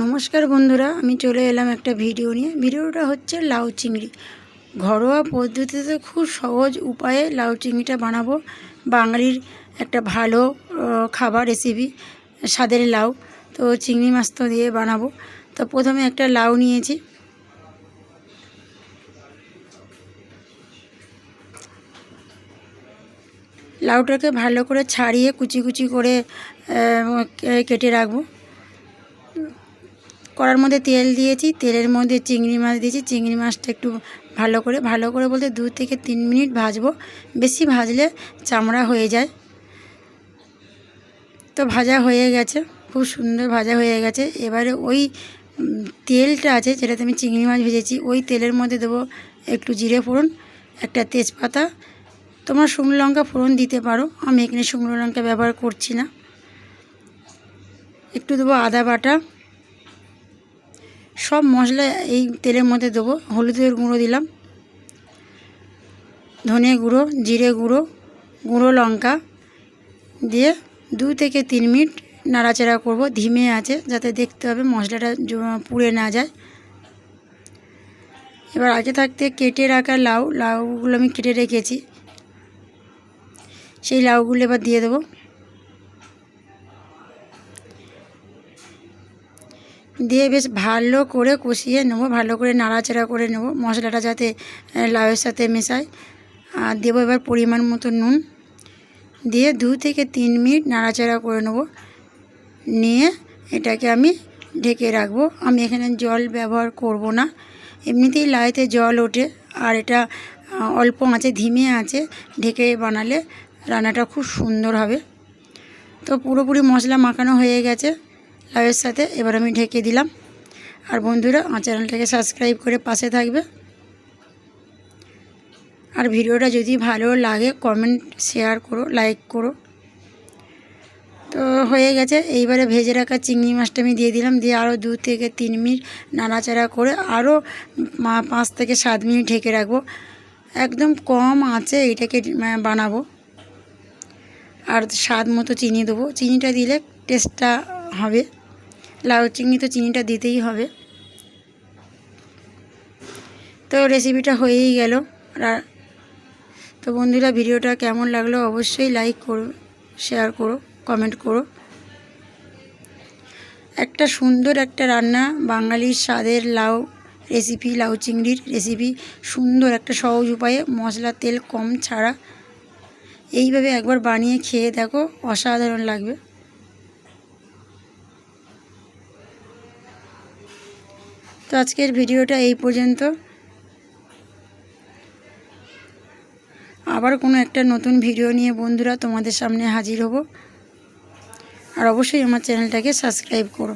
নমস্কার বন্ধুরা, আমি চলে এলাম একটা ভিডিও নিয়ে। ভিডিওটা হচ্ছে লাউ চিংড়ি। ঘরোয়া পদ্ধতিতে খুব সহজ উপায়ে লাউ চিংড়িটা বানাবো। বাঙালির একটা ভালো খাবার রেসিপি স্বাদের লাউ। তো চিংড়ি মাছ তো দিয়ে বানাবো। তো প্রথমে একটা লাউ নিয়েছি। লাউটাকে ভালো করে ছাড়িয়ে কুচি কুচি করে কেটে রাখব। কড়ার মধ্যে তেল দিয়েছি, তেলের মধ্যে চিংড়ি মাছ দিয়েছি। চিংড়ি মাছটা একটু ভালো করে ভালো করে বলতে দু থেকে তিন মিনিট ভাজবো। বেশি ভাজলে চামড়া হয়ে যায়। তো ভাজা হয়ে গেছে, খুব সুন্দর ভাজা হয়ে গেছে। এবারে ওই তেলটা আছে যেটাতে আমি চিংড়ি মাছ ভেজেছি, ওই তেলের মধ্যে দেবো একটু জিরে ফোড়ন, একটা তেজপাতা। তোমার শুকনো লঙ্কা ফোড়ন দিতে পারো, আমি এখানে শুকনো লঙ্কা ব্যবহার করছি না। একটু দেবো আদা বাটা সব মশলা এই তেলের মধ্যে দেবো। হলুদের গুঁড়ো দিলাম। ধনে গুঁড়ো, জিরে গুঁড়ো গুঁড়ো লঙ্কা দিয়ে দু থেকে তিন মিনিট নাড়াচাড়া করব। ধিমে আছে, যাতে দেখতে হবে মশলাটা পুড়ে না যায়। এবার আগে থাকতে কেটে রাখা লাউ। লাউগুলো আমি কেটে রেখেছি। সেই লাউগুলো এবার দিয়ে দেবো। দিয়ে বেশ ভালো করে কষিয়ে নেব, ভালো করে নাড়াচাড়া করে নেব, মশলাটা যাতে লাউয়ের সাথে মেশায়। আর দেবো এবার পরিমাণ মতো নুন। দিয়ে দু থেকে তিন মিনিট নাড়াচাড়া করে নেব। নিয়ে এটাকে আমি ঢেকে রাখব। আমি এখানে জল ব্যবহার করব না। এমনিতেই লাউতে জল ওঠে। আর এটা অল্প আঁচে, ধিমে আছে ঢেকে বানালে রান্নাটা খুব সুন্দর হবে। তো পুরোপুরি মশলা মাখানো হয়ে গেছে। লাউয়ের সাথে এবার আমি ঢেকে দিলাম। আর বন্ধুরা, আমার চ্যানেলটাকে সাবস্ক্রাইব করে পাশে থাকবে। আর ভিডিওটা যদি ভালো লাগে কমেন্ট শেয়ার করো লাইক করো। তো হয়ে গেছে। এইবারে ভেজে রাখা চিংড়ি মাছটা আমি দিয়ে দিলাম। দিয়ে আরও দু থেকে তিন মিনিট নাড়াচাড়া করে আরও পাঁচ থেকে সাত মিনিট ঢেকে রাখব। একদম কম আঁচে এটাকে বানাবো। আর স্বাদ মতো চিনি দেবো। চিনিটা দিলে টেস্টটা হবে। লাউ চিংড়ি তো চিনিটা দিতেই হবে। তো রেসিপিটা হয়েই গেল। তো বন্ধুরা ভিডিওটা কেমন লাগল অবশ্যই লাইক করো শেয়ার করো কমেন্ট করো। একটা সুন্দর একটা রান্না, বাঙালির স্বাদের লাউ রেসিপি লাউ চিংড়ির রেসিপি সুন্দর একটা সহজ উপায়ে মশলা তেল কম ছাড়া। এইভাবে একবার বানিয়ে খেয়ে দেখো, অসাধারণ লাগবে। তো আজকের ভিডিওটা এই পর্যন্ত। আবার কোনো একটা নতুন ভিডিও নিয়ে বন্ধুরা তোমাদের সামনে হাজির হব। আর অবশ্যই আমার চ্যানেলটাকে সাবস্ক্রাইব করো।